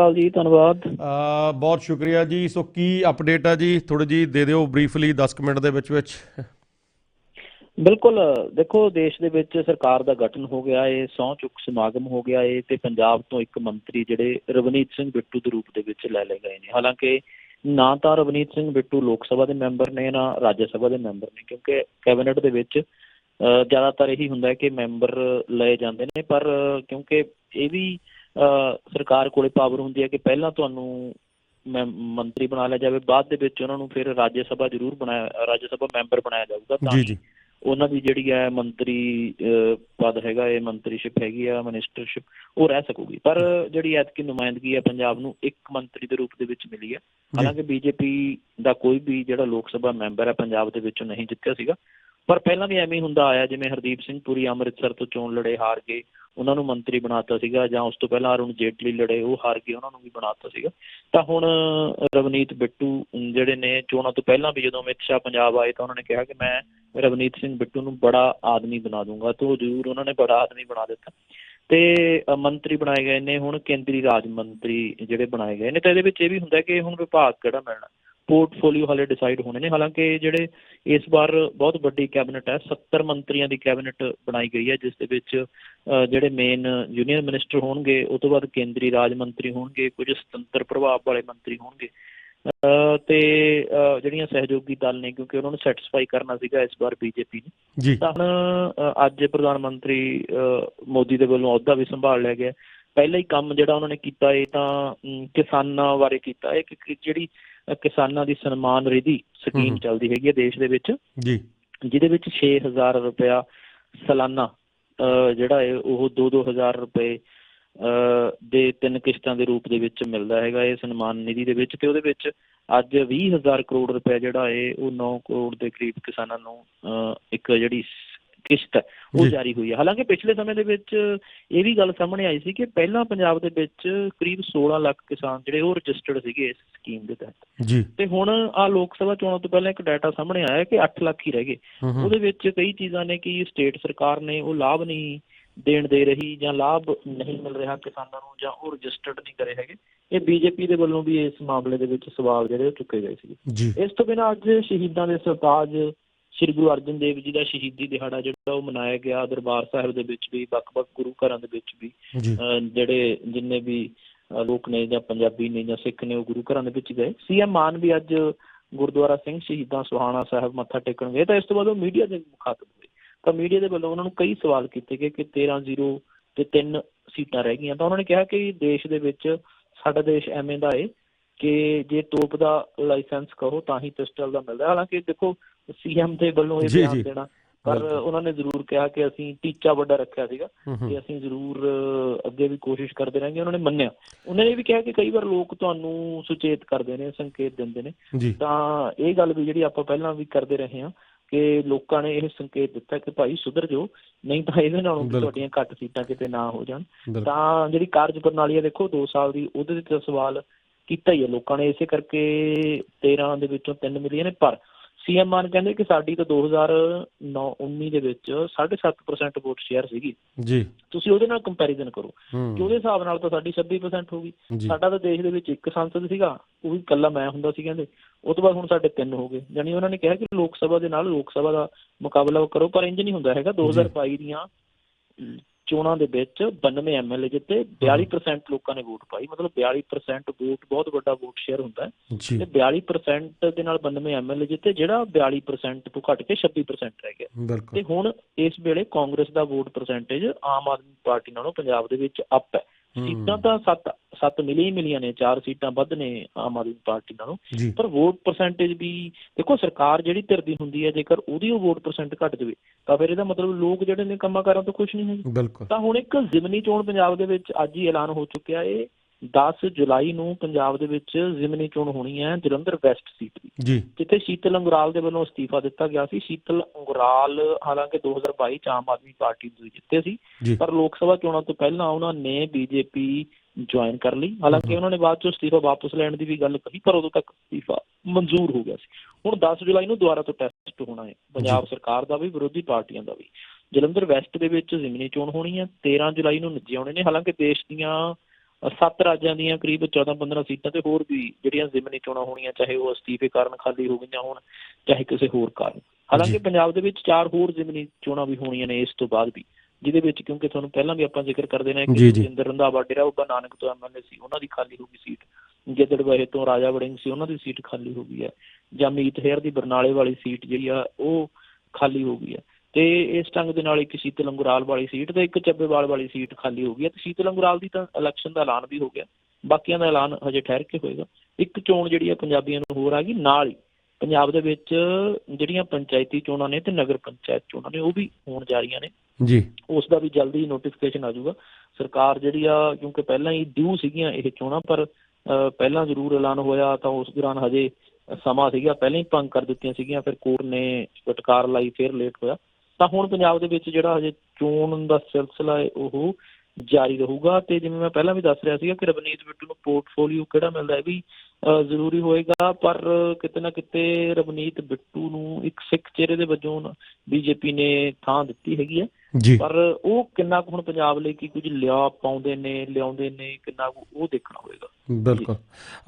ਅਕਾਲ ਜੀ ਧੰਨਵਾਦ। ਬਹੁਤ ਸ਼ੁਕਰੀਆ ਜੀ। ਸੋ ਕੀ ਅਪਡੇਟ ਆ ਜੀ? ਥੋੜੀ ਜੀ ਦੇ ਦਿਓ ਬਰੀਫਲੀ 10 ਕੁ ਮਿੰਟ ਦੇ ਵਿੱਚ ਵਿੱਚ। ਬਿਲਕੁਲ ਦੇਖੋ ਦੇਸ਼ ਦੇ ਵਿੱਚ ਸਰਕਾਰ ਦਾ ਗਠਨ ਹੋ ਗਿਆ ਏ ਸਹੁੰ ਚੁੱਕ ਸਮਾਗਮ ਹੋ ਗਿਆ ਏ ਤੇ ਪੰਜਾਬ ਤੋਂ ਇੱਕ ਮੰਤਰੀ ਜਿਹੜੇ ਰਵਨੀਤ ਸਿੰਘ ਬਿੱਟੂ ਦੇ ਰੂਪ ਦੇ ਵਿੱਚ ਲੈ ਲਏ ਗਏ ਨੇ। ਹਾਲਾਂਕਿ ਨਾ ਤਾਂ ਰਵਨੀਤ ਸਿੰਘ ਬਿੱਟੂ ਲੋਕ ਸਭਾ ਦੇ ਮੈਂਬਰ ਨੇ ਨਾ ਰਾਜ ਸਭਾ ਦੇ ਮੈਂਬਰ ਨੇ ਕਿਉਂਕਿ ਕੈਬਨਿਟ ਦੇ ਵਿੱਚ ਜ਼ਿਆਦਾਤਰ ਇਹੀ ਹੁੰਦਾ ਹੈ ਕਿ ਮੈਂਬਰ ਲਏ ਜਾਂਦੇ ਨੇ ਪਰ ਕਿਉਂਕਿ ਇਹ ਵੀ ਸਰਕਾਰ ਕੋਲੇ ਪਾਵਰ ਹੁੰਦੀ ਹੈ ਕਿ ਪਹਿਲਾਂ ਤੁਹਾਨੂੰ ਮੰਤਰੀ ਬਣਾ ਲਿਆ ਜਾਵੇ ਬਾਅਦ ਦੇ ਵਿੱਚ ਉਹਨਾਂ ਨੂੰ ਫਿਰ ਰਾਜ ਸਭਾ ਜ਼ਰੂਰ ਬਣਾਇਆ ਰਾਜ ਸਭਾ ਮੈਂਬਰ ਬਣਾਇਆ ਜਾਊਗਾ ਤਾਂ ਜੀ ਜੀ। ਉਹਨਾਂ ਦੀ ਜਿਹੜੀ ਹੈ ਮੰਤਰੀ ਪਦ ਹੈਗਾ ਇਹ ਮੰਤਰੀਸ਼ਿਪ ਹੈਗੀ ਆ ਮਿਨਿਸਟਰਸ਼ਿਪ ਉਹ ਰਹਿ ਸਕੂਗੀ। ਪਰ ਜਿਹੜੀ ਐਤਕੀ ਨੁਮਾਇੰਦਗੀ ਹੈ ਪੰਜਾਬ ਨੂੰ ਇੱਕ ਮੰਤਰੀ ਦੇ ਰੂਪ ਦੇ ਵਿੱਚ ਮਿਲੀ ਹੈ। ਹਾਲਾਂਕਿ ਬੀਜੇਪੀ ਦਾ ਕੋਈ ਵੀ ਜਿਹੜਾ ਲੋਕ ਸਭਾ ਮੈਂਬਰ ਹੈ ਪੰਜਾਬ ਦੇ ਵਿੱਚੋਂ ਨਹੀਂ ਜਿੱਤਿਆ ਸੀਗਾ। ਪਰ ਪਹਿਲਾਂ ਵੀ ਐਵੇਂ ਹੀ ਹੁੰਦਾ ਆਇਆ ਜਿਵੇਂ ਹਰਦੀਪ ਸਿੰਘ ਪੁਰੀ ਅੰਮ੍ਰਿਤਸਰ ਤੋਂ ਚੋਣ ਲੜੇ ਹਾਰ ਗਏ। ਉਹਨਾਂ ਨੂੰ ਮੰਤਰੀ ਬਣਾਤਾ ਸੀਗਾ ਜਾਂ ਉਸ ਤੋਂ ਪਹਿਲਾਂ ਅਰੁਣ ਜੇਟਲੀ ਲੜੇ, ਉਹ ਹਾਰ ਗਏ, ਉਹਨਾਂ ਨੂੰ ਵੀ ਬਣਾਤਾ ਸੀਗਾ। ਤਾਂ ਹੁਣ ਰਵਨੀਤ ਬਿੱਟੂ ਜਿਹੜੇ ਨੇ, ਚੋਣਾਂ ਤੋਂ ਪਹਿਲਾਂ ਵੀ ਜਦੋਂ ਅਮਿਤ ਸ਼ਾਹ ਪੰਜਾਬ ਆਏ ਤਾਂ ਉਹਨਾਂ ਨੇ ਕਿਹਾ ਕਿ ਮੈਂ ਰਵਨੀਤ ਸਿੰਘ ਬਿੱਟੂ ਨੂੰ ਬੜਾ ਆਦਮੀ ਬਣਾ ਦੂੰਗਾ। ਤੋਂ ਜ਼ਰੂਰ ਉਹਨਾਂ ਨੇ ਬੜਾ ਆਦਮੀ ਬਣਾ ਦਿੱਤਾ। ਤੇ ਮੰਤਰੀ ਬਣਾਏ ਗਏ ਨੇ ਹੁਣ ਕੇਂਦਰੀ ਰਾਜ ਮੰਤਰੀ ਜਿਹੜੇ ਬਣਾਏ ਗਏ ਨੇ, ਤਾਂ ਇਹਦੇ ਵਿੱਚ ਇਹ ਵੀ ਹੁੰਦਾ ਕਿ ਹੁਣ ਵਿਭਾਗ ਕਿਹੜਾ ਮਿਲਣਾ। ਪੋਰਟਫੋਲੀਓ ਹਾਲੇ ਡਿਸਾਈਡ ਹੋਣੇ ਨੇ। ਹਾਲਾਂਕਿ ਜਿਹੜੇ ਇਸ ਵਾਰ ਬਹੁਤ ਵੱਡੀ ਕੈਬਨਿਟ ਹੈ 70 ਮੰਤਰੀਆਂ ਦੀ ਕੈਬਨਿਟ ਬਣਾਈ ਗਈ ਹੈ ਜਿਸ ਦੇ ਵਿੱਚ ਜਿਹੜੇ ਮੇਨ ਯੂਨੀਅਨ ਮਿਨਿਸਟਰ ਹੋਣਗੇ ਉਸ ਤੋਂ ਬਾਅਦ ਕੇਂਦਰੀ ਰਾਜ ਮੰਤਰੀ ਹੋਣਗੇ ਕੁਝ ਸੁਤੰਤਰ ਪ੍ਰਭਾਵ ਵਾਲੇ ਮੰਤਰੀ ਹੋਣਗੇ। ਤੇ ਜਿਹੜੀਆਂ ਸਹਿਯੋਗੀ ਦਲ ਨੇ ਕਿਉਂਕਿ ਉਹਨਾਂ ਨੂੰ ਸੈਟੀਸਫਾਈ ਕਰਨਾ ਸੀਗਾ ਇਸ ਵਾਰ ਬੀਜੇਪੀ ਨੇ। ਤਾਂ ਹੁਣ ਅੱਜ ਪ੍ਰਧਾਨ ਮੰਤਰੀ ਮੋਦੀ ਦੇ ਵੱਲੋਂ ਅਹੁਦਾ ਵੀ ਸੰਭਾਲ ਲਿਆ ਗਿਆ। ਪਹਿਲਾ ਹੀ ਕੰਮ ਜਿਹੜਾ ਉਹਨਾਂ ਨੇ ਕੀਤਾ ਇਹ ਤਾਂ ਕਿਸਾਨਾਂ ਬਾਰੇ ਕੀਤਾ। ਹੈ ਕਿ ਕਿ ਜਿਹੜੀ ਕਿਸਾਨਾਂ ਦੀ ਸਨਮਾਨ ਰਿਧੀ ਸਕੀਮ। ਚੱਲਦੀ ਹੈਗੀ ਹੈ ਦੇਸ਼ ਦੇ ਵਿੱਚ। ਜੀ। ਜਿਹਦੇ ਵਿੱਚ 6000 ਰੁਪਇਆ ਸਾਲਾਨਾ ਜਿਹੜਾ ਹੈ ਉਹ 2-2000 ਰੁਪਏ ਦੇ ਤਿੰਨ ਕਿਸ਼ਤਾਂ ਦੇ ਰੂਪ ਦੇ ਵਿੱਚ ਮਿਲਦਾ ਹੈਗਾ ਇਹ ਸਨਮਾਨ ਨਿਧੀ ਦੇ ਵਿੱਚ। ਤੇ ਉਹਦੇ ਵਿੱਚ ਅੱਜ 20000 ਕਰੋੜ ਰੁਪਏ ਜਿਹੜਾ ਹੈ ਉਹ 9 ਕਰੋੜ ਦੇ ਕਰੀਬ ਕਿਸਾਨਾਂ ਨੂੰ ਇੱਕ ਜਿਹੜੀ ਕਿਸ਼ਤ ਉਹ। ਜਾਰੀ ਹੋਈ ਹੈ। ਹਾਲਾਂਕਿ ਪਿਛਲੇ ਸਮੇਂ ਦੇ ਵਿੱਚ ਇਹ ਵੀ ਗੱਲ ਸਾਹਮਣੇ ਆਈ ਸੀ ਕਿ ਪਹਿਲਾਂ ਪੰਜਾਬ ਦੇ ਵਿੱਚ ਕਰੀਬ 16 ਲੱਖ ਕਿਸਾਨ ਜਿਹੜੇ ਉਹ ਰਜਿਸਟਰਡ ਸੀਗੇ ਇਸ ਸਕੀਮ ਦੇ ਤਹਿਤ। ਜੀ। ਤੇ ਹੁਣ ਆ ਲੋਕ ਸਭਾ ਚੋਣਾਂ ਤੋਂ ਪਹਿਲਾਂ ਇੱਕ ਡਾਟਾ ਸਾਹਮਣੇ ਆਇਆ ਕਿ 8 ਲੱਖ ਹੀ ਰਹਿ ਗਏ। ਉਹਦੇ ਵਿੱਚ ਕਈ ਚੀਜ਼ਾਂ ਨੇ ਕਿ ਸਟੇਟ ਸਰਕਾਰ ਨੇ ਉਹ ਲਾਭ ਨਹੀਂ ਦੇਣ ਦੇ ਰਹੀ ਜਾਂ ਲਾਭ ਨਹੀਂ ਮਿਲ ਰਿਹਾ ਕਿਸਾਨਾਂ ਨੂੰ ਜਾਂ ਉਹ ਰਜਿਸਟਰਡ ਨਹੀਂ ਕਰੇ ਹੈਗੇ। ਇਹ ਬੀਜੇਪੀ ਦੇ ਵੱਲੋਂ ਵੀ ਇਸ ਮਾਮਲੇ ਦੇ ਵਿੱਚ ਸਵਾਲ ਜਿਹੜੇ ਉਹ ਚੁੱਕੇ ਗਏ ਸੀ ਇਸ ਤੋਂ ਬਿਨਾਂ ਅੱਜ ਸ਼ਹੀਦਾਂ ਦੇ ਸਰਤਾਜ ਸ੍ਰੀ ਗੁਰੂ ਅਰਜਨ ਦੇਵ ਜੀ ਦਾ ਸ਼ਹੀਦੀ ਦਿਹਾੜਾ ਜਿਹੜਾ ਉਹ ਮਨਾਇਆ ਗਿਆ ਦਰਬਾਰ ਸਾਹਿਬ ਦੇ ਵਿੱਚ ਵੀ ਵੱਖ-ਵੱਖ ਗੁਰੂ ਘਰਾਂ ਦੇ ਵਿੱਚ ਵੀ ਜਿਹੜੇ ਜਿੰਨੇ ਵੀ ਲੋਕ ਨੇ ਜਾਂ ਪੰਜਾਬੀ ਨੇ ਜਾਂ ਸਿੱਖ ਨੇ ਉਹ ਗੁਰੂ ਘਰਾਂ ਦੇ ਵਿੱਚ ਗਏ। ਸੀਐਮ ਮਾਨ ਵੀ ਅੱਜ ਗੁਰਦੁਆਰਾ ਸਿੰਘ ਸ਼ਹੀਦਾਂ ਸੁਹਾਣਾ ਸਾਹਿਬ ਮੱਥਾ ਟੇਕਣ ਗਏ ਤਾਂ ਇਸ ਤੋਂ ਬਾਅਦ ਉਹ ਮੀਡੀਆ ਦੇ ਮੁਖਾਤਬ ਹੋਏ। ਤਾਂ ਮੀਡੀਆ ਦੇ ਵੱਲੋਂ ਉਹਨਾਂ ਨੂੰ ਕਈ ਸਵਾਲ ਕੀਤੇ ਗਏ ਕਿ 13-0 ਤੇ 3 ਸੀਟਾਂ ਰਹਿ ਗਈਆਂ। ਤਾਂ ਉਹਨਾਂ ਨੇ ਕਿਹਾ ਕਿ ਦੇਸ਼ ਦੇ ਵਿੱਚ ਸਾਡਾ ਦੇਸ਼ ਐਵੇਂ ਦਾ ਏ ਕਿ ਜੇ ਤੋਪ ਦਾ ਲਾਇਸੈਂਸ ਕਹੋ ਤਾਂ ਹੀ ਪਿਸਟਲ ਦਾ ਮਿਲਦਾ। ਹਾਲਾਂਕਿ ਦੇਖੋ ਸੀਐਮ ਦੇ ਵੱਲੋਂ ਇਹ ਬਿਆਨ। ਦੇਣਾ। ਪਰ। ਉਹਨਾਂ ਨੇ ਜ਼ਰੂਰ ਕਿਹਾ ਕਿ ਅਸੀਂ ਟੀਚਾ ਵੱਡਾ ਰੱਖਿਆ ਸੀਗਾ ਕਿ ਅਸੀਂ ਜ਼ਰੂਰ ਅੱਗੇ ਵੀ ਕੋਸ਼ਿਸ਼ ਕਰਦੇ ਰਾਂਗੇ ਉਹਨਾਂ ਨੇ ਮੰਨਿਆ। ਉਹਨਾਂ ਨੇ ਵੀ ਕਿਹਾ ਕਿ ਕਈ ਵਾਰ ਲੋਕ ਤੁਹਾਨੂੰ ਸੁਚੇਤ ਕਰਦੇ ਨੇ ਸੰਕੇਤ ਦਿੰਦੇ ਨੇ। ਤਾਂ ਇਹ ਗੱਲ ਵੀ ਜਿਹੜੀ ਆਪਾਂ ਪਹਿਲਾਂ ਵੀ ਕਰਦੇ ਰਹੇ ਹਾਂ ਕਿ ਲੋਕਾਂ ਨੇ ਇਹ ਸੰਕੇਤ ਦਿੱਤਾ ਕਿ ਭਾਈ ਸੁਧਰ ਜਾਓ ਨਹੀਂ ਤਾਂ ਇਹਦੇ ਨਾਲੋਂ। ਤੁਹਾਡੀਆਂ ਘੱਟ ਸੀਟਾਂ ਕਿਤੇ ਨਾ ਹੋ ਜਾਣ। ਤਾਂ ਜਿਹੜੀ ਕਾਰਜ ਪ੍ਰਣਾਲੀ ਹੈ ਦੇਖੋ 2 ਸਾਲ ਦੀ ਉਹਦੇ ਤਾਂ ਸਵਾਲ ਕੀਤਾ ਹੀ ਹੈ ਲੋਕਾਂ ਨੇ ਇਸੇ ਕਰਕੇ 13 ਦੇ ਵਿੱਚੋਂ 3 ਮਿਲੀਅਨ ਨੇ। ਪਰ ਸੀਐਮ ਮਾਨ ਕਹਿੰਦੇ ਕਿ ਸਾਡੀ ਤਾਂ 2009 19 ਦੇ ਵਿੱਚ 7.5% ਵੋਟ ਸ਼ੇਅਰ ਸੀਗੀ। ਜੀ। ਤੁਸੀਂ ਉਹਦੇ ਨਾਲ ਕੰਪੈਰੀਜ਼ਨ ਕਰੋ। ਕਿ ਉਹਦੇ ਹਿਸਾਬ ਨਾਲ ਤਾਂ ਸਾਡੀ 26% ਹੋ ਗਈ। ਸਾਡਾ ਤਾਂ ਦੇਸ਼ ਦੇ ਵਿੱਚ ਇੱਕ ਸੰਸਦ ਸੀਗਾ ਉਹ ਵੀ ਇਕੱਲਾ ਮੈਂ ਹੁੰਦਾ ਸੀ ਕਹਿੰਦੇ। ਉਹ ਤੋਂ ਬਾਅਦ ਹੁਣ ਸਾਡੇ ਤਿੰਨ ਹੋ ਗਏ। ਯਾਨੀ ਉਹਨਾਂ ਨੇ ਕਿਹਾ ਕਿ ਲੋਕ ਸਭਾ ਦੇ ਨਾਲ ਲੋਕ ਸਭਾ ਦਾ ਮੁਕਾਬਲਾ ਕਰੋ ਪਰ ਇੰਜ ਨਹੀਂ ਹੁੰਦਾ ਹੈਗਾ। 2022 ਦੀਆਂ ਚੋਣਾਂ ਦੇ ਵਿੱਚ 92 ਐਮਐਲਏ ਜਿੱਤੇ 42% ਲੋਕਾਂ ਨੇ ਵੋਟ ਪਾਈ ਮਤਲਬ 42% ਵੋਟ ਬਹੁਤ ਵੱਡਾ ਵੋਟ ਸ਼ੇਅਰ ਹੁੰਦਾ ਹੈ। ਤੇ 42% ਦੇ ਨਾਲ 92 ਐਮਐਲਏ ਜਿੱਤੇ ਜਿਹੜਾ 42% ਤੋਂ ਘਟ ਕੇ 26% ਰਹਿ ਗਿਆ। ਤੇ ਹੁਣ ਇਸ ਵੇਲੇ ਕਾਂਗਰਸ ਦਾ vote percentage Aam Aadmi Party ਨਾਲੋਂ ਪੰਜਾਬ ਦੇ ਵਿੱਚ ਅਪ ਹੂੰ। ਸੀਟਾਂ ਤਾਂ 7 7 ਮਿਲੀ ਹੀ ਮਿਲੀਆਂ ਨੇ ਚਾਰ ਸੀਟਾਂ ਵੱਧ ਨੇ ਆਮ ਆਦਮੀ ਪਾਰਟੀ ਨਾਲੋਂ। ਪਰ ਵੋਟ ਪਰਸੈਂਟੇਜ ਵੀ ਦੇਖੋ ਸਰਕਾਰ ਜਿਹੜੀ ਧਿਰ ਦੀ ਹੁੰਦੀ ਹੈ ਜੇਕਰ ਉਹਦੀ ਉਹ ਵੋਟ ਪਰਸੈਂਟ ਘਟ ਜਾਵੇ ਤਾਂ ਫਿਰ ਇਹਦਾ ਮਤਲਬ ਲੋਕ ਜਿਹੜੇ ਨੇ ਕੰਮਾਂ ਕਾਰਾਂ ਤੋਂ ਖੁਸ਼ ਨਹੀਂ ਹੈਗੇ। ਤਾਂ ਹੁਣ ਇੱਕ ਜ਼ਿਮਨੀ ਚੋਣ ਪੰਜਾਬ ਦੇ ਵਿੱਚ ਅੱਜ ਹੀ ਐਲਾਨ ਹੋ ਚੁੱਕਿਆ ਹੈ 10 ਜੁਲਾਈ ਨੂੰ ਪੰਜਾਬ ਦੇ ਵਿੱਚ ਜ਼ਿਮਨੀ ਚੋਣ ਹੋਣੀ ਹੈ ਜਲੰਧਰ ਵੈਸਟ ਸੀਟ ਦੀ। ਜੀ। ਜਿੱਥੇ ਸ਼ੀਤਲ ਅੰਗੁਰਾਲ ਦੇ ਵੱਲੋਂ ਅਸਤੀਫਾ ਦਿੱਤਾ ਗਿਆ ਸੀ। ਸ਼ੀਤਲ ਅੰਗੁਰਾਲ ਹਾਲਾਂਕਿ 2022 ਚ ਆਮ ਆਦਮੀ ਪਾਰਟੀ ਤੋਂ ਜਿੱਤੇ ਸੀ। ਪਰ ਲੋਕ ਸਭਾ ਚੋਣਾਂ ਤੋਂ ਪਹਿਲਾਂ ਉਹਨਾਂ ਨੇ ਬੀਜੇਪੀ ਜੁਆਇਨ ਕਰ ਲਈ। ਹਾਲਾਂਕਿ ਉਹਨਾਂ ਨੇ ਬਾਅਦ ਚ ਅਸਤੀਫਾ ਵਾਪਸ ਲੈਣ ਦੀ ਵੀ ਗੱਲ ਕਹੀ ਪਰ ਉਦੋਂ ਤੱਕ ਅਸਤੀਫਾ ਮਨਜ਼ੂਰ ਹੋ ਗਿਆ ਸੀ। ਹੁਣ 10 ਜੁਲਾਈ ਨੂੰ ਦੁਬਾਰਾ ਤੋਂ ਟੈਸਟ ਹੋਣਾ ਹੈ। ਪੰਜਾਬ ਸਰਕਾਰ ਦਾ ਵੀ ਵਿਰੋਧੀ ਪਾਰਟੀਆਂ ਦਾ ਵੀ। ਜਲੰਧਰ ਵੈਸਟ ਦੇ ਵਿੱਚ ਜ਼ਿਮਨੀ ਚੋਣ ਹੋਣੀ ਹੈ। 13 ਜੁਲਾਈ ਨੂੰ ਨੱਜੇ ਆਉਣੇ ਨੇ। ਹਾਲਾਂਕਿ ਦੇਸ਼ ਦੀਆਂ ਸੱਤ ਰਾਜਾਂ ਦੀਆਂ ਕਰੀਬ 14-15 ਸੀਟਾਂ ਤੇ ਹੋਰ ਵੀ ਜਿਹੜੀਆਂ ਜ਼ਿਮਨੀ ਚੋਣਾਂ ਹੋਣੀਆਂ ਚਾਹੇ ਉਹ ਅਸਤੀਫੇ ਕਾਰਨ ਖਾਲੀ ਹੋ ਗਈਆਂ ਹੋਣ ਚਾਹੇ ਕਿਸੇ ਹੋਰ ਕਾਰਨ ਹਾਲਾਂਕਿ। ਪੰਜਾਬ ਦੇ ਵਿੱਚ ਚਾਰ ਹੋਰ ਜ਼ਿਮਨੀ ਚੋਣਾਂ ਵੀ ਹੋਣੀਆਂ ਨੇ ਇਸ ਤੋਂ ਬਾਅਦ ਵੀ ਜਿਹਦੇ ਵਿੱਚ ਕਿਉਂਕਿ ਤੁਹਾਨੂੰ ਪਹਿਲਾਂ ਵੀ ਆਪਾਂ ਜ਼ਿਕਰ ਕਰਦੇ ਨੇ ਕਿ। ਜਿੰਦਰ ਰੰਧਾਵਾ ਡੇਰਾ ਬਾਬਾ ਨਾਨਕ ਤੋਂ ਐਮਐਲਏ ਸੀ ਉਹਨਾਂ ਦੀ ਖਾਲੀ ਹੋ ਗਈ ਸੀਟ ਗਿੱਦੜਬਾਹੇ ਤੋਂ ਰਾਜਾ ਵੜਿੰਗ ਸੀ ਉਹਨਾਂ ਦੀ ਸੀਟ ਖਾਲੀ ਹੋ ਗਈ ਹੈ ਜਾਂ ਮੀਤ ਹੇਅਰ ਦੀ ਬਰਨਾਲੇ ਵਾਲੀ ਸੀਟ ਜਿਹੜੀ ਆ ਉਹ ਖਾਲੀ ਹੋ ਗਈ ਹੈ ਤੇ ਇਸ ਢੰਗ ਦੇ ਨਾਲ ਇੱਕ ਸ਼ੀਤਲ ਅੰਗੁਰਾਲ ਵਾਲੀ ਸੀਟ ਤੇ ਇੱਕ ਚੱਬੇਵਾਲ ਵਾਲੀ ਸੀਟ ਖਾਲੀ ਹੋ ਗਈ ਹੈ। ਤੇ ਸ਼ੀਤਲ ਅੰਗੁਰਾਲ ਦੀ ਤਾਂ ਇਲੈਕਸ਼ਨ ਦਾ ਐਲਾਨ ਵੀ ਹੋ ਗਿਆ। ਬਾਕੀਆਂ ਦਾ ਐਲਾਨ ਹਜੇ ਠਹਿਰ ਕੇ ਹੋਏਗਾ। ਇੱਕ ਚੋਣ ਜਿਹੜੀ ਆ ਪੰਜਾਬੀਆਂ ਨੂੰ ਹੋਰ ਆ ਗਈ। ਨਾਲ ਹੀ ਪੰਜਾਬ ਦੇ ਵਿੱਚ ਜਿਹੜੀਆਂ ਪੰਚਾਇਤੀ ਚੋਣਾਂ ਨੇ ਤੇ ਨਗਰ ਪੰਚਾਇਤ ਚੋਣਾਂ ਨੇ ਉਹ ਵੀ ਹੋਣ ਜਾ ਰਹੀਆਂ ਨੇ। ਜੀ। ਉਸ ਦਾ ਵੀ ਜਲਦੀ ਨੋਟੀਫਿਕੇਸ਼ਨ ਆ ਜਾਊਗਾ। ਸਰਕਾਰ ਜਿਹੜੀ ਆ ਕਿਉਂਕਿ ਪਹਿਲਾਂ ਹੀ ਡਿਊ ਸੀਗੀਆਂ ਇਹ ਚੋਣਾਂ ਪਰ ਪਹਿਲਾਂ ਜ਼ਰੂਰ ਐਲਾਨ ਹੋਇਆ ਤਾਂ ਉਸ ਦੌਰਾਨ ਹਜੇ ਸਮਾਂ ਸੀਗਾ। ਪਹਿਲਾਂ ਹੀ ਭੰਗ ਕਰ ਦਿੱਤੀਆਂ ਸੀਗੀਆਂ ਫਿਰ ਕੋਰਟ ਨੇ ਫਟਕਾਰ ਲਾਈ ਫਿਰ ਲੇਟ ਹੋਇਆ। ਤਾਂ ਹੁਣ ਪੰਜਾਬ ਦੇ ਵਿੱਚ ਜਿਹੜਾ ਹਜੇ ਚੋਣ ਦਾ ਸਿਲਸਿਲਾ ਹੈ ਉਹ ਜਾਰੀ ਰਹੂਗਾ। ਤੇ ਜਿਵੇਂ ਮੈਂ ਪਹਿਲਾਂ ਵੀ ਦੱਸ ਰਿਹਾ ਸੀਗਾ ਕਿ ਰਵਨੀਤ ਬਿੱਟੂ ਨੂੰ ਪੋਰਟਫੋਲੀਓ ਕਿਹੜਾ ਮਿਲਦਾ ਹੈ ਵੀ ਅ, ਜ਼ਰੂਰੀ ਹੋਏਗਾ ਪਰ ਕਿਤੇ ਨਾ ਕਿਤੇ ਰਵਨੀਤ ਬਿੱਟੂ ਨੂੰ ਇੱਕ ਸਿੱਖ ਚਿਹਰੇ ਦੇ ਵਜੋਂ ਬੀਜੇਪੀ ਨੇ ਥਾਂ ਦਿੱਤੀ ਹੈਗੀ ਹੈ। ਪਰ ਉਹ ਕਿੰਨਾ ਕੁ ਹੁਣ ਪੰਜਾਬ ਲਈ ਕੀ ਕੁਝ ਲਿਆ ਪਾਉਂਦੇ ਨੇ ਲਿਆਉਂਦੇ ਨੇ ਕਿੰਨਾ ਕੁ ਉਹ ਦੇਖਣਾ ਹੋਏਗਾ। ਬਿਲਕੁਲ।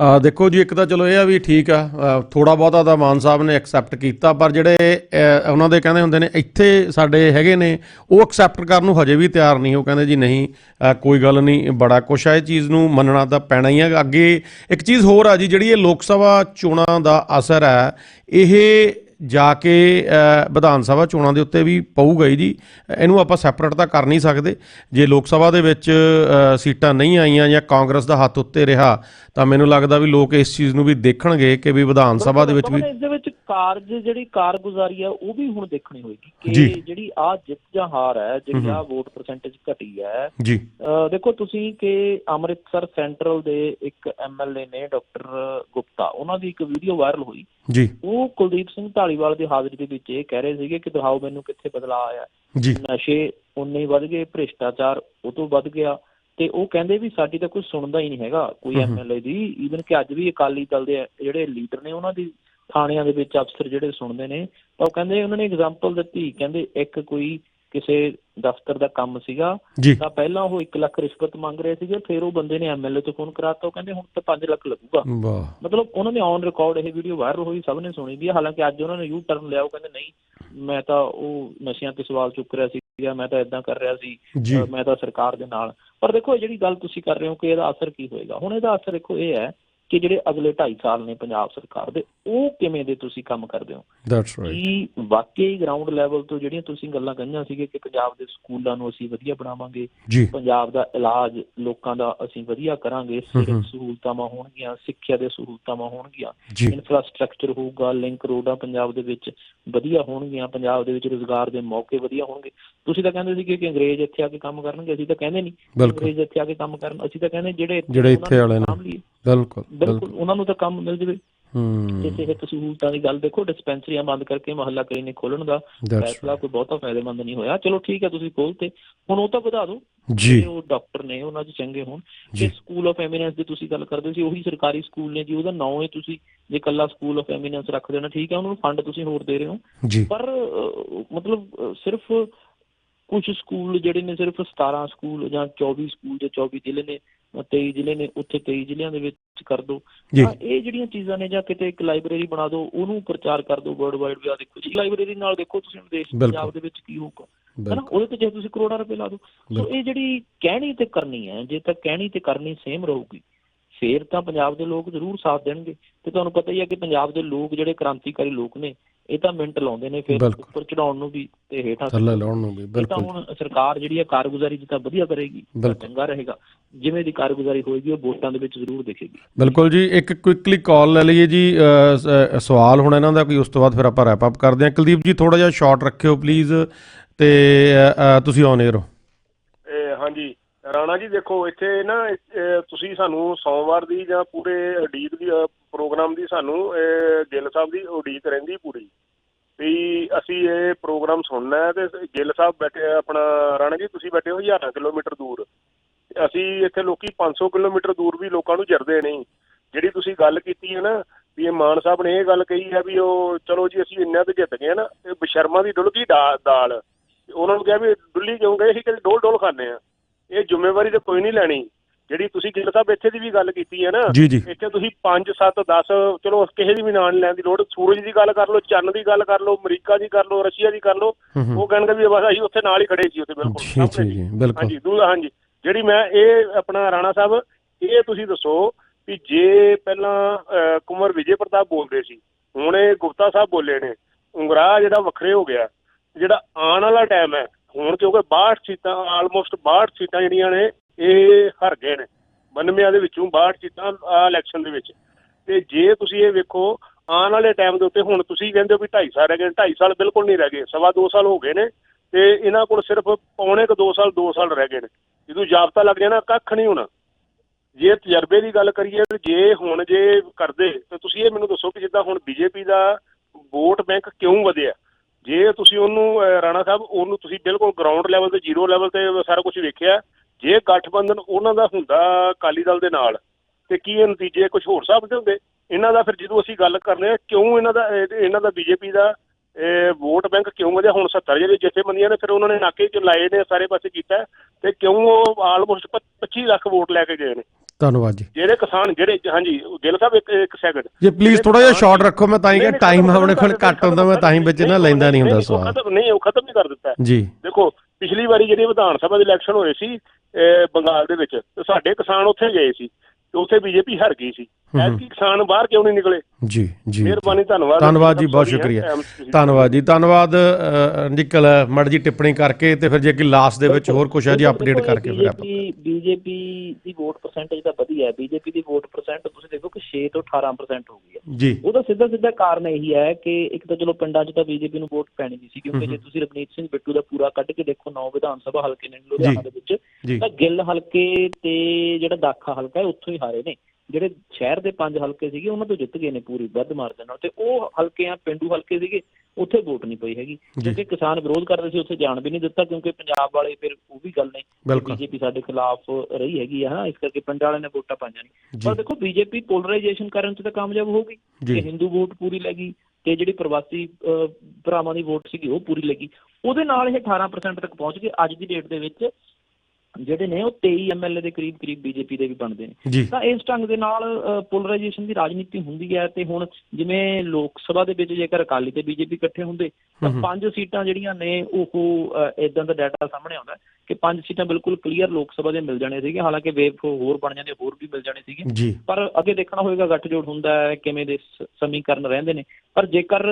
ਆ ਦੇਖੋ ਜੀ ਇੱਕ ਤਾਂ ਚਲੋ ਇਹ ਆ ਵੀ ਠੀਕ ਆ ਥੋੜਾ ਬਹੁਤਾ ਤਾਂ ਮਾਨ ਸਾਹਿਬ ਨੇ ਐਕਸੈਪਟ ਕੀਤਾ ਪਰ ਜਿਹੜੇ ਉਹਨਾਂ ਦੇ ਕਹਿੰਦੇ ਹੁੰਦੇ ਨੇ ਇੱਥੇ ਸਾਡੇ ਹੈਗੇ ਨੇ ਉਹ ਐਕਸੈਪਟ ਕਰਨ ਨੂੰ ਹਜੇ ਵੀ ਤਿਆਰ ਨਹੀਂ ਉਹ ਕਹਿੰਦੇ ਜੀ ਨਹੀਂ ਕੋਈ ਗੱਲ ਨਹੀਂ ਬੜਾ ਕੁਛ ਆ ਇਹ ਚੀਜ਼ ਨੂੰ ਮੰਨਣਾ ਤਾਂ ਪੈਣਾ ਹੀ ਆ। ਅੱਗੇ ਇੱਕ ਚੀਜ਼ ਹੋਰ ਆ ਜੀ ਜਿਹੜੀ ਇਹ ਲੋਕ ਸਭਾ ਚੋਣਾਂ ਦਾ ਅਸਰ ਹੈ ਇਹ ਜਾ ਕੇ ਵਿਧਾਨ ਸਭਾ ਚੋਣਾਂ ਦੇ ਉੱਤੇ ਵੀ ਪਊਗਾ ਹੀ ਜੀ। ਇਹਨੂੰ ਆਪਾਂ ਸੈਪਰੇਟ ਤਾਂ ਕਰ ਨਹੀਂ ਸਕਦੇ। ਜੇ ਲੋਕ ਸਭਾ ਦੇ ਵਿੱਚ ਸੀਟਾਂ ਨਹੀਂ ਆਈਆਂ ਜਾਂ ਕਾਂਗਰਸ ਦਾ ਹੱਥ ਉੱਤੇ ਰਿਹਾ ਤਾਂ ਮੈਨੂੰ ਲੱਗਦਾ ਵੀ ਲੋਕ ਇਸ ਚੀਜ਼ ਨੂੰ ਵੀ ਦੇਖਣਗੇ ਕਿ ਵੀ ਵਿਧਾਨ ਸਭਾ ਦੇ ਵਿੱਚ ਵੀ ਪਰ ਇਸ ਦੇ ਵਿੱਚ ਕਾਰਜ ਜਿਹੜੀ ਕਾਰਗੁਜ਼ਾਰੀ ਆ ਉਹ ਵੀ ਹੁਣ ਦੇਖਣੀ ਹੋਏਗੀ। ਕਿ ਜਿਹੜੀ ਆ ਜਿੱਤ ਜਾਂ ਹਾਰ ਹੈ ਜਿਹੜੀ ਆ ਵੋਟ ਪਰਸੈਂਟੇਜ ਘਟੀ ਹੈ। ਜੀ। ਦੇਖੋ ਤੁਸੀਂ ਕਿ ਅੰਮ੍ਰਿਤਸਰ ਸੈਂਟਰਲ ਦੇ ਇੱਕ ਐਮਐਲਏ ਨੇ ਡਾਕਟਰ ਗੁਪਤਾ ਉਹਨਾਂ ਦੀ ਇੱਕ ਵੀਡੀਓ ਵਾਇਰਲ ਹੋਈ। ਜੀ। ਉਹ ਕੁਲਦੀਪ ਸਿੰਘ ਢਾਲੀਵਾਲ ਦੀ ਹਾਜ਼ਰੀ ਦੇ ਵਿੱਚ ਇਹ ਕਹਿ ਰਹੇ ਸੀਗੇ ਕਿ ਦਿਖਾਓ ਮੈਨੂੰ ਕਿੱਥੇ ਬਦਲਾਅ ਆਇਆ। ਜੀ। ਨਸ਼ੇ ਉਨੇ ਹੀ ਵੱਧ ਗਏ ਭ੍ਰਿਸ਼ਟਾਚਾਰ ਉਹ ਤੋਂ ਵੱਧ ਗਿਆ ਤੇ ਉਹ ਕਹਿੰਦੇ ਵੀ ਸਾਡੀ ਤਾਂ ਕੋਈ ਸੁਣਦਾ ਹੀ ਨਹੀਂ ਹੈਗਾ ਕੋਈ। ਐਮਐਲਏ ਦੀ। ਈਵਨ ਕਿ ਅੱਜ ਵੀ ਅਕਾਲੀ ਦਲ ਦੇ ਜਿਹੜੇ ਲੀਡਰ ਨੇ ਉਹਨਾਂ ਦੀ ਥਾਣਿਆਂ ਦੇ ਵਿੱਚ ਅਫਸਰ ਜਿਹੜੇ ਸੁਣਦੇ ਨੇ ਤਾਂ ਉਹ ਕਹਿੰਦੇ ਉਹਨਾਂ ਨੇ ਐਗਜ਼ਾਮਪਲ ਦਿੱਤੀ। ਕਹਿੰਦੇ ਇੱਕ ਕੋਈ ਕਿਸੇ ਦਫ਼ਤਰ ਦਾ ਕੰਮ ਸੀਗਾ ਤਾਂ ਪਹਿਲਾਂ ਉਹ 1 ਲੱਖ ਰਿਸ਼ਵਤ ਮੰਗ ਰਹੇ ਸੀਗੇ ਫਿਰ ਉਹ ਬੰਦੇ ਨੇ ਐਮਐਲਏ ਤੋਂ ਫੋਨ ਕਰਾਤਾ। ਉਹ ਕਹਿੰਦੇ ਹੁਣ ਤਾਂ 5 ਲੱਖ ਲੱਗੂਗਾ। ਮਤਲਬ ਉਹਨਾਂ ਨੇ ਔਨ ਰਿਕਾਰਡ ਇਹ ਵੀਡੀਓ ਵਾਇਰਲ ਹੋਈ ਸਭ ਨੇ ਸੁਣੀ ਵੀ। ਹਾਲਾਂਕਿ ਅੱਜ ਉਹਨਾਂ ਨੇ ਯੂ ਟਰਨ ਲਿਆ ਉਹ ਕਹਿੰਦੇ ਨਹੀਂ ਮੈਂ ਤਾਂ ਉਹ ਨਸ਼ਿਆਂ ਤੇ ਸਵਾਲ ਚੁੱਕ ਰਿਹਾ ਸੀ ਜਾਂ ਮੈਂ ਤਾਂ ਇਦਾਂ ਕਰ ਰਿਹਾ ਸੀ ਮੈਂ ਤਾਂ ਸਰਕਾਰ ਦੇ ਨਾਲ। ਪਰ ਦੇਖੋ ਇਹ ਜਿਹੜੀ ਗੱਲ ਤੁਸੀਂ ਕਰ ਰਹੇ ਹੋ ਕਿ ਇਹਦਾ ਅਸਰ ਕੀ ਹੋਏਗਾ? ਹੁਣ ਇਹਦਾ ਅਸਰ ਦੇਖੋ ਇਹ ਹੈ ਕਿ ਜਿਹੜੇ ਅਗਲੇ 2.5 ਸਾਲ ਨੇ ਪੰਜਾਬ ਸਰਕਾਰ ਦੇ ਉਹ ਕਿਵੇਂ ਦੇ ਤੁਸੀਂ ਕੰਮ ਕਰਦੇ ਹੋ? ਦੈਟਸ ਰਾਈਟ ਕਿ ਵਾਕਈ ਗਰਾਊਂਡ ਲੈਵਲ ਤੋਂ ਜਿਹੜੀਆਂ ਤੁਸੀਂ ਗੱਲਾਂ ਕਹੀਆਂ ਸੀਗੇ ਕਿ ਪੰਜਾਬ ਦੇ ਸਕੂਲਾਂ ਨੂੰ ਅਸੀਂ ਵਧੀਆ ਬਣਾਵਾਂਗੇ ਪੰਜਾਬ ਦਾ ਇਲਾਜ ਲੋਕਾਂ ਦਾ ਅਸੀਂ ਵਧੀਆ ਕਰਾਂਗੇ। ਸਿਹਤ ਸਹੂਲਤਾਂ ਹੋਣਗੀਆਂ ਸਿੱਖਿਆ ਦੇ ਸਹੂਲਤਾਂ ਹੋਣਗੀਆਂ ਇਨਫਰਾਸਟ੍ਰਕਚਰ ਹੋਊਗਾ ਲਿੰਕ ਰੋਡਾਂ ਪੰਜਾਬ ਦੇ ਵਿੱਚ ਵਧੀਆ ਹੋਣਗੀਆਂ ਪੰਜਾਬ ਦੇ ਵਿੱਚ ਰੋਜ਼ਗਾਰ ਦੇ ਮੌਕੇ ਵਧੀਆ ਹੋਣਗੇ। ਤੁਸੀਂ ਤਾਂ ਕਹਿੰਦੇ ਸੀ ਕਿ ਅੰਗਰੇਜ਼ ਇੱਥੇ ਆ ਕੇ ਕੰਮ ਕਰਨਗੇ ਅਸੀਂ ਤਾਂ ਕਹਿੰਦੇ ਨਹੀਂ ਅੰਗਰੇਜ਼ ਇੱਥੇ ਆ ਕੇ ਕੰਮ ਕਰਨ ਅਸੀਂ ਤਾਂ ਕਹਿੰਦੇ ਜਿਹੜੇ ਇੱਥੇ ਜਿਹੜੇ ਇੱਥੇ ਵਾਲੇ ਨੇ। ਬਿਲਕੁਲ ਬਿਲਕੁਲ। ਉਹਨਾਂ ਨੂੰ ਤਾਂ ਕੰਮ ਮਿਲ ਜਵੇ। ਤੇ ਹੂੰ ਸਿਹਤ ਸਹੂਲਤਾਂ ਦੀ ਗੱਲ ਦੇਖੋ ਡਿਸਪੈਂਸਰੀਆਂ ਬੰਦ ਕਰਕੇ ਮਹੱਲਾ ਕਲੀਨਿਕ ਖੋਲਣ ਦਾ ਫੈਸਲਾ ਕੋਈ ਬਹੁਤਾ ਫਾਇਦੇਮੰਦ ਨਹੀਂ ਹੋਇਆ। ਚਲੋ ਠੀਕ ਹੈ ਤੁਸੀਂ ਖੋਲਤੇ ਹੁਣ ਉਹ ਤਾਂ ਵਧਾ ਦਿਓ। ਜੀ। ਉਹ ਡਾਕਟਰ ਨੇ ਉਹਨਾਂ 'ਚ ਚੰਗੇ ਹੋਣ। ਜੀ। ਜੇ ਸਕੂਲ ਆਫ ਐਮੀਨੈਂਸ ਦੀ ਤੁਸੀਂ ਗੱਲ ਕਰਦੇ ਸੀ ਉਹੀ ਸਰਕਾਰੀ ਸਕੂਲ ਨੇ ਜੀ ਉਹਦਾ ਨਾਂ ਹੈ ਤੁਸੀਂ ਜੇ ਕੱਲਾ ਸਕੂਲ ਆਫ ਐਮੀਨੈਂਸ ਰੱਖ ਦੇਣਾ ਠੀਕ ਹੈ ਉਹਨਾਂ ਨੂੰ ਫੰਡ ਤੁਸੀਂ ਹੋਰ ਦੇ ਰਹੇ ਹੋ। ਜੀ। ਪਰ ਮਤਲਬ ਸਿਰਫ ਕੁਝ ਸਕੂਲ ਜਿਹੜੇ ਨੇ ਸਿਰਫ 17 ਸਕੂਲ ਜਾਂ 24 ਸਕੂਲ ਜਾਂ 24 ਜ਼ਿਲ੍ਹੇ ਨੇ 23 ਜ਼ਿਲ੍ਹੇ ਨੇ ਉੱਥੇ 23 ਜ਼ਿਲ੍ਹਿਆਂ ਦੇ ਵਿੱਚ ਕਰ ਦਿਓ ਇਹ ਜਿਹੜੀਆਂ ਚੀਜ਼ਾਂ ਨੇ ਜਾਂ ਕਿਤੇ ਇੱਕ ਲਾਇਬ੍ਰੇਰੀ ਬਣਾ ਦਿਓ ਉਹਨੂੰ ਪ੍ਰਚਾਰ ਕਰ ਦਿਓ ਵਰਲਡ ਵਾਈਡ ਵੀ। ਆ ਦੇਖੋ ਜੀ ਲਾਇਬ੍ਰੇਰੀ ਨਾਲ ਦੇਖੋ ਤੁਸੀਂ ਦੇਸ਼। ਪੰਜਾਬ ਦੇ ਵਿੱਚ ਕੀ ਹੋਊਗਾ ਹਨਾ? ਉਹਦੇ ਤੇ ਜੇ ਤੁਸੀਂ ਕਰੋੜਾਂ ਰੁਪਏ ਲਾ ਦਿਓ ਸੋ। ਇਹ ਜਿਹੜੀ ਕਹਿਣੀ ਤੇ ਕਰਨੀ ਹੈ ਜੇ ਤਾਂ ਕਹਿਣੀ ਤੇ ਕਰਨੀ ਸੇਮ ਰਹੂਗੀ। ਫੇਰ ਤਾਂ ਪੰਜਾਬ ਦੇ ਲੋਕ ਜ਼ਰੂਰ ਸਾਥ ਦੇਣਗੇ। ਤੇ ਤੁਹਾਨੂੰ ਪਤਾ ਹੀ ਹੈ ਕਿ ਪੰਜਾਬ ਦੇ ਲੋਕ ਜਿਹੜੇ ਕ੍ਰਾਂਤੀਕਾਰੀ ਲੋਕ ਨੇ ਇਹ ਤਾਂ ਮਿੰਟ ਲਾਉਂਦੇ ਨੇ ਫਿਰ ਬਿਲਕੁਲ। ਉੱਪਰ ਚੜਾਉਣ ਨੂੰ ਵੀ ਤੇ ਹੇਠਾਂ ਥੱਲੇ ਲਾਉਣ ਨੂੰ ਵੀ ਇਹ ਤਾਂ ਬਿਲਕੁਲ। ਹੁਣ ਸਰਕਾਰ ਜਿਹੜੀ ਹੈ ਕਾਰਗੁਜ਼ਾਰੀ ਜਿੱਦਾਂ ਵਧੀਆ ਕਰੇਗੀ ਤਾਂ ਬਿਲਕੁਲ। ਚੰਗਾ ਰਹੇਗਾ। ਜਿਵੇਂ ਦੀ ਕਾਰਗੁਜ਼ਾਰੀ ਹੋਏਗੀ ਉਹ ਵੋਟਾਂ ਦੇ ਵਿੱਚ ਜ਼ਰੂਰ ਦਿਖੇਗੀ। ਬਿਲਕੁਲ ਜੀ ਇੱਕ ਕੁਇਕਲੀ ਕਾਲ ਲੈ ਲਈਏ ਜੀ ਸਵਾਲ ਹੁਣ ਇਹਨਾਂ ਦਾ ਕੋਈ ਉਸ ਤੋਂ ਬਾਅਦ ਫਿਰ ਆਪਾਂ ਰੈਪ ਅਪ ਕਰਦੇ ਹਾਂ। ਕੁਲਦੀਪ ਜੀ ਥੋੜਾ ਜਿਹਾ ਸ਼ਾਰਟ ਰੱਖਿਓ ਪਲੀਜ਼ ਤੇ ਤੁਸੀਂ ਔਨ 에ਅਰ ਹੋ। ਇਹ ਹਾਂਜੀ। ਰਾਣਾ ਜੀ, ਦੇਖੋ ਇੱਥੇ ਨਾ ਤੁਸੀਂ ਸਾਨੂੰ ਸੋਮਵਾਰ ਦੀ ਜਾਂ ਪੂਰੇ ਉਡੀਕ ਦੀ ਪ੍ਰੋਗਰਾਮ ਦੀ ਸਾਨੂੰ ਗਿੱਲ ਸਾਹਿਬ ਦੀ ਉਡੀਕ ਰਹਿੰਦੀ ਪੂਰੀ। ਵੀ ਅਸੀਂ ਇਹ ਪ੍ਰੋਗਰਾਮ ਸੁਣਨਾ ਹੈ ਤੇ ਗਿੱਲ ਸਾਹਿਬ ਬੈਠੇ, ਆਪਣਾ, ਰਾਣਾ ਜੀ, ਤੁਸੀਂ ਬੈਠੇ ਹੋ ਹਜ਼ਾਰਾਂ ਕਿਲੋਮੀਟਰ ਦੂਰ। ਅਸੀਂ ਇੱਥੇ ਲੋਕੀ 500 ਕਿਲੋਮੀਟਰ ਦੂਰ ਵੀ ਲੋਕਾਂ ਨੂੰ ਜਰਦੇ ਨਹੀਂ। ਜਿਹੜੀ ਤੁਸੀਂ ਗੱਲ ਕੀਤੀ ਹੈ ਨਾ, ਵੀ ਇਹ ਮਾਨ ਸਾਹਿਬ ਨੇ ਇਹ ਗੱਲ ਕਹੀ ਹੈ ਵੀ ਉਹ, ਚਲੋ ਜੀ, ਅਸੀਂ ਇੰਨਾ ਤੇ ਜਿੱਤ ਗਏ ਨਾ, ਇਹ ਬਸ਼ਰਮਾ ਦੀ ਡੁੱਲ ਗਈ ਡਾ- ਦਾਲ। ਉਹਨਾਂ ਨੂੰ ਕਿਹਾ ਵੀ ਡੁੱਲੀ ਕਿਉਂ ਗਏ? ਅਸੀਂ ਕਿ ਡੋਲ ਡੋਲ ਖਾਂਦੇ ਆ ਇਹ ਜ਼ਿੰਮੇਵਾਰੀ ਤੇ ਕੋਈ ਨਹੀਂ ਲੈਣੀ। ਜਿਹੜੀ ਤੁਸੀਂ ਗਿੱਲ ਸਾਹਿਬ ਇੱਥੇ ਦੀ ਵੀ ਗੱਲ ਕੀਤੀ ਹੈ ਨਾ ਇੱਥੇ ਤੁਸੀਂ 5 7 10 ਚਲੋ ਕਿਸੇ ਦੀ ਵੀ ਨਾਂ ਲੈਣ ਦੀ ਲੋੜ ਸੂਰਜ ਦੀ ਗੱਲ ਕਰ ਲਓ ਚੰਨ ਦੀ ਗੱਲ ਕਰ ਲਓ ਅਮਰੀਕਾ ਦੀ ਕਰ ਲਓ ਰਸ਼ੀਆ ਦੀ ਕਰ ਲਓ ਉਹ ਕਹਿਣਗੇ ਵੀ ਬਸ ਅਸੀਂ ਉੱਥੇ ਨਾਲ ਹੀ ਖੜੇ ਸੀ ਉੱਥੇ ਬਿਲਕੁਲ। ਜੀ ਜੀ ਬਿਲਕੁਲ। ਹਾਂਜੀ ਦੂਜਾ ਹਾਂਜੀ। ਜਿਹੜੀ ਮੈਂ ਇਹ ਆਪਣਾ ਰਾਣਾ ਸਾਹਿਬ ਇਹ ਤੁਸੀਂ ਦੱਸੋ ਵੀ ਜੇ ਪਹਿਲਾਂ ਕੁੰਵਰ ਵਿਜੇ ਪ੍ਰਤਾਪ ਬੋਲਦੇ ਸੀ ਹੁਣ ਇਹ ਗੁਪਤਾ ਸਾਹਿਬ ਬੋਲੇ ਨੇ ਉਂਗਰਾ ਜਿਹੜਾ ਵੱਖਰੇ ਹੋ ਗਿਆ ਜਿਹੜਾ ਆਉਣ ਵਾਲਾ ਟਾਈਮ ਹੈ ਹੁਣ ਕਿਉਂਕਿ 62 ਸੀਟਾਂ ਆਲਮੋਸਟ 62 ਸੀਟਾਂ ਜਿਹੜੀਆਂ ਨੇ, ਇਹ ਹਰ ਗਏ ਨੇ। 92 ਦੇ ਵਿੱਚੋਂ 62 ਸੀਟਾਂ ਇਲੈਕਸ਼ਨ ਦੇ ਵਿੱਚ। ਤੇ ਜੇ ਤੁਸੀਂ ਇਹ ਵੇਖੋ, ਆਉਣ ਵਾਲੇ ਟਾਈਮ ਦੇ ਉੱਤੇ ਹੁਣ ਤੁਸੀਂ ਕਹਿੰਦੇ ਹੋ ਵੀ 2.5 ਸਾਲ ਰਹਿ ਗਏ 2.5 ਸਾਲ ਬਿਲਕੁਲ ਨਹੀਂ ਰਹਿ ਗਏ, ਸਵਾ 2 ਸਾਲ ਹੋ ਗਏ ਨੇ। ਤੇ ਇਹਨਾਂ ਕੋਲ ਸਿਰਫ ਪੌਣੇ ਕ 2 ਸਾਲ 2 ਸਾਲ ਰਹਿ ਗਏ ਨੇ। ਜਦੋਂ ਜਾਬਤਾ ਲੱਗ ਜਾਣਾ, ਕੱਖ ਨਹੀਂ ਹੋਣਾ। ਜੇ ਤਜਰਬੇ ਦੀ ਗੱਲ ਕਰੀਏ, ਜੇ ਹੁਣ ਜੇ ਕਰਦੇ, ਤਾਂ ਤੁਸੀਂ ਇਹ ਮੈਨੂੰ ਦੱਸੋ ਕਿ ਜਿੱਦਾਂ ਹੁਣ ਬੀਜੇਪੀ ਦਾ ਵੋਟ ਬੈਂਕ ਕਿਉਂ ਵਧਿਆ? ਜੇ ਤੁਸੀਂ ਉਹਨੂੰ ਰਾਣਾ ਸਾਹਿਬ, ਉਹਨੂੰ ਤੁਸੀਂ ਬਿਲਕੁਲ ਗਰਾਊਂਡ ਲੈਵਲ ਤੇ ਜ਼ੀਰੋ ਲੈਵਲ ਤੇ ਸਾਰਾ ਕੁਝ ਵੇਖਿਆ, ਜੇ ਗਠਬੰਧਨ ਉਹਨਾਂ ਦਾ ਹੁੰਦਾ ਅਕਾਲੀ ਦਲ ਦੇ ਨਾਲ, ਤੇ ਕੀ ਇਹ ਨਤੀਜੇ ਕੁਝ ਹੋਰ ਹਿਸਾਬ ਦੇ ਹੁੰਦੇ? ਇਹਨਾਂ ਦਾ ਫਿਰ ਜਦੋਂ ਅਸੀਂ ਗੱਲ ਕਰਨੇ ਆ, ਕਿਉਂ ਇਹਨਾਂ ਦਾ ਇਹਨਾਂ ਦਾ ਬੀਜੇਪੀ ਦਾ, ਇਹ ਵੋਟ ਬੈਂਕ ਕਿਉਂ ਵਧਿਆ? ਹੁਣ 70 ਜਿਹੜੇ ਜਥੇਬੰਦੀਆਂ ਨੇ, ਫਿਰ ਉਹਨਾਂ ਨੇ ਨਾਕੇ ਚ ਲਾਏ ਨੇ, ਸਾਰੇ ਪਾਸੇ ਕੀਤਾ, ਤੇ ਕਿਉਂ ਉਹ ਆਲਮੋਸਟ 25 ਲੱਖ ਵੋਟ ਲੈ ਕੇ ਗਏ ਨੇ? ਧੰਨਵਾਦ ਜੀ। ਜਿਹੜੇ ਕਿਸਾਨ ਜਿਹੜੇ ਹਾਂਜੀ ਗਿੱਲ ਸਾਹਿਬ ਇੱਕ ਇੱਕ ਸੈਕਿੰਡ ਜੇ ਪਲੀਜ਼ ਥੋੜਾ ਜਿਹਾ ਸ਼ਾਰਟ ਰੱਖੋ ਮੈਂ ਤਾਂ ਹੀ ਕਿ ਟਾਈਮ ਆਪਣੇ ਕੋਲ ਘੱਟ ਹੁੰਦਾ ਮੈਂ ਤਾਂ ਹੀ ਵਿੱਚ ਨਾ ਲੈਂਦਾ ਨਹੀਂ ਹੁੰਦਾ ਸਵਾਲ। ਖਤਮ ਨਹੀਂ ਉਹ ਖਤਮ ਨਹੀਂ ਕਰ ਦਿੱਤਾ। ਜੀ। ਦੇਖੋ ਪਿਛਲੀ ਵਾਰੀ ਜਿਹੜੀ ਵਿਧਾਨ ਸਭਾ ਦੇ ਇਲੈਕਸ਼ਨ ਹੋਏ ਸੀ ਬੰਗਾਲ ਦੇ ਵਿੱਚ ਤੇ ਸਾਡੇ ਕਿਸਾਨ ਉੱਥੇ ਗਏ ਸੀ। ਤੇ ਉੱਥੇ ਬੀਜੇਪੀ ਹਾਰ ਗਈ ਸੀ। ਐਤਕੀ ਕਿਸਾਨ ਬਾਹਰ ਕਿਉਂ ਨਹੀਂ ਨਿਕਲੇ? ਜੀ ਜੀ। ਮਿਹਰਬਾਨੀ ਧੰਨਵਾਦ। ਧੰਨਵਾਦ ਜੀ ਬਹੁਤ ਸ਼ੁਕਰੀਆ। ਧੰਨਵਾਦ ਜੀ। ਧੰਨਵਾਦ ਨਿਕਲ ਮੜ ਜੀ ਟਿੱਪਣੀ ਕਰਕੇ ਤੇ ਫਿਰ ਜੇ ਕਿ ਲਾਸਟ ਦੇ ਵਿੱਚ ਹੋਰ ਕੁਝ ਹੈ ਜੀ ਅਪਡੇਟ ਕਰਕੇ ਫਿਰ ਆਪਾਂ। ਬੀਜੇਪੀ ਦੀ ਵੋਟ ਪਰਸੈਂਟੇਜ ਤਾਂ ਵਧੀ ਹੈ। ਬੀਜੇਪੀ ਦੀ ਵੋਟ ਪਰਸੈਂਟ ਤੁਸੀਂ ਦੇਖੋ ਕਿ 6 ਤੋਂ 18% ਹੋ ਗਈ। ਜੀ। ਉਹਦਾ ਸਿੱਧਾ ਸਿੱਧਾ ਕਾਰਨ ਇਹੀ ਹੈ ਕਿ ਇੱਕ ਤਾਂ ਚਲੋ ਪਿੰਡਾਂ 'ਚ ਤਾਂ ਬੀਜੇਪੀ ਨੂੰ ਵੋਟ ਪੈਣੀ ਨਹੀਂ ਸੀ ਕਿਉਂਕਿ ਜੇ ਤੁਸੀਂ ਰਵਨੀਤ ਸਿੰਘ ਬਿੱਟੂ ਦਾ ਪੂਰਾ ਕੱਢ ਕੇ ਦੇਖੋ ਨੌ ਵਿਧਾਨ ਸਭਾ ਹਲਕੇ ਨੇ ਲੁਧਿਆਣਾ ਦੇ ਵਿੱਚ ਤਾਂ ਗਿੱਲ ਹਲਕੇ ਤੇ ਜਿਹੜਾ ਦਾਖਾ ਹਲਕਾ ਹੈ ਉੱਥੋਂ ਹੀ ਹਾਰੇ ਨੇ। ਜਿਹੜੇ ਸ਼ਹਿਰ ਦੇ ਪੰਜ ਹਲਕੇ ਸੀਗੇ ਉਹਨਾਂ ਤੋਂ ਜਿੱਤ ਗਏ ਨੇ ਪੂਰੀ ਵੱਧ ਮਾਰਜਨ ਨਾਲ ਤੇ ਉਹ ਹਲਕੇ ਆ ਪਿੰਡੂ ਹਲਕੇ ਸੀਗੇ। ਉੱਥੇ ਵੋਟ ਨਹੀਂ ਪਈ ਹੈਗੀ। ਕਿਉਂਕਿ ਕਿਸਾਨ ਵਿਰੋਧ ਕਰਦੇ ਸੀ ਉੱਥੇ ਜਾਣ ਵੀ ਨਹੀਂ ਦਿੱਤਾ ਕਿਉਂਕਿ ਪੰਜਾਬ ਵਾਲੇ ਫਿਰ ਉਹ ਵੀ ਗੱਲ ਨੇ ਬਿਲਕੁਲ। ਬੀਜੇਪੀ ਸਾਡੇ ਖਿਲਾਫ ਰਹੀ ਹੈਗੀ ਹਨਾ ਇਸ ਕਰਕੇ ਪਿੰਡ ਵਾਲਿਆਂ ਨੇ ਵੋਟਾਂ ਪਾਈਆਂ ਨਹੀਂ। ਪਰ ਦੇਖੋ ਬੀਜੇਪੀ ਪੋਲਰਾਈਜੇਸ਼ਨ ਕਰਨ 'ਚ ਤਾਂ ਕਾਮਯਾਬ ਹੋਊਗੀ। ਜੀ। ਕਿ ਹਿੰਦੂ ਵੋਟ ਪੂਰੀ ਲੱਗੀ ਤੇ ਜਿਹੜੀ ਪ੍ਰਵਾਸੀ ਭਰਾਵਾਂ ਦੀ ਵੋਟ ਸੀਗੀ ਉਹ ਪੂਰੀ ਲੱਗੀ ਉਹਦੇ ਨਾਲ ਇਹ 18% ਤੱਕ ਪਹੁੰਚ ਗਏ। ਅੱਜ ਦੀ ਡੇਟ ਦੇ ਵਿੱਚ ਜਿਹੜੇ ਨੇ ਉਹ 23 ਐਮਐਲਏ ਦੇ ਕਰੀਬ ਕਰੀਬ ਬੀਜੇਪੀ ਦੇ ਵੀ ਬਣਦੇ ਨੇ। ਤਾਂ ਇਸ ਢੰਗ ਦੇ ਨਾਲ ਪੋਲਰਾਈਜੇਸ਼ਨ ਦੀ ਰਾਜਨੀਤੀ ਹੁੰਦੀ ਹੈ ਤੇ ਹੁਣ ਜਿਵੇਂ ਲੋਕ ਸਭਾ ਦੇ ਵਿੱਚ ਜੇਕਰ ਅਕਾਲੀ ਤੇ ਬੀਜੇਪੀ ਇਕੱਠੇ ਹੁੰਦੇ ਤਾਂ। ਪੰਜ ਸੀਟਾਂ ਜਿਹੜੀਆਂ ਨੇ ਉਹ ਇਦਾਂ ਦਾ ਡਾਟਾ ਸਾਹਮਣੇ ਆਉਂਦਾ। ਕਿ ਪੰਜ ਸੀਟਾਂ ਬਿਲਕੁਲ ਕਲੀਅਰ ਲੋਕ ਸਭਾ ਦੇ ਮਿਲ ਜਾਣੇ ਸੀਗੇ ਹਾਲਾਂਕਿ ਵੇਵ ਹੋਰ ਬਣ ਜਾਂਦੇ ਹੋਰ ਵੀ ਮਿਲ ਜਾਣੇ ਸੀਗੇ। ਪਰ ਅੱਗੇ ਦੇਖਣਾ ਹੋਏਗਾ ਗੱਠਜੋੜ ਹੁੰਦਾ ਹੈ ਕਿਵੇਂ ਦੇ ਸਮੀਕਰਨ ਰਹਿੰਦੇ ਨੇ। ਪਰ ਜੇਕਰ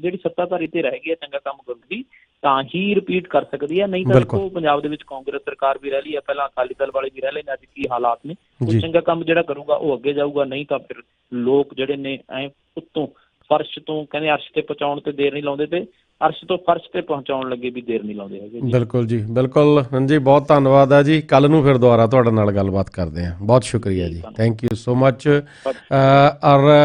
ਜਿਹੜੀ ਸੱਤਾਧਾਰੀ ਤੇ ਰਹਿ ਗਈ ਹੈ ਚੰਗਾ ਕੰਮ ਕਰੂਗੀ ਤਾਂ ਹੀ ਰਿਪੀਟ ਕਰ ਸਕਦੀ ਹੈ। ਨਹੀਂ ਤਾਂ। ਦੇਖੋ ਪੰਜਾਬ ਦੇ ਵਿੱਚ ਕਾਂਗਰਸ ਸਰਕਾਰ ਵੀ ਰਹਿ ਲਈ ਹੈ ਪਹਿਲਾਂ ਅਕਾਲੀ ਦਲ ਵਾਲੇ ਵੀ ਰਹਿ ਲਏ ਨੇ ਅੱਜ ਕੀ ਹਾਲਾਤ ਨੇ। ਕੋਈ ਚੰਗਾ ਕੰਮ ਜਿਹੜਾ ਕਰੂਗਾ ਉਹ ਅੱਗੇ ਜਾਊਗਾ ਨਹੀਂ ਤਾਂ ਫਿਰ ਲੋਕ ਜਿਹੜੇ ਨੇ ਐ ਉੱਤੋਂ ਫਰਸ਼ ਤੋਂ ਕਹਿੰਦੇ ਅਰਸ਼ ਤੇ ਪਹੁੰਚਾਉਣ ਤੇ ਦੇਰ ਨਹੀਂ ਲਾਉਂਦੇ ਤੇ ਅਰਸ਼ ਤੋਂ ਫਰਸ਼ ਤੇ ਪਹੁੰਚਾਉਣ ਲੱਗੇ ਵੀ ਦੇਰ ਨਹੀਂ ਲਾਉਂਦੇ ਹੈਗੇ ਜੀ। ਬਿਲਕੁਲ ਜੀ ਬਿਲਕੁਲ। ਹਾਂਜੀ ਬਹੁਤ ਧੰਨਵਾਦ ਹੈ ਜੀ। ਕੱਲ ਨੂੰ ਫਿਰ ਦੁਬਾਰਾ ਤੁਹਾਡੇ ਨਾਲ ਗੱਲਬਾਤ ਕਰਦੇ ਹਾਂ। ਬਹੁਤ ਸ਼ੁਕਰੀਆ ਜੀ। ਥੈਂਕ ਯੂ ਸੋ ਮਚ ਔਰ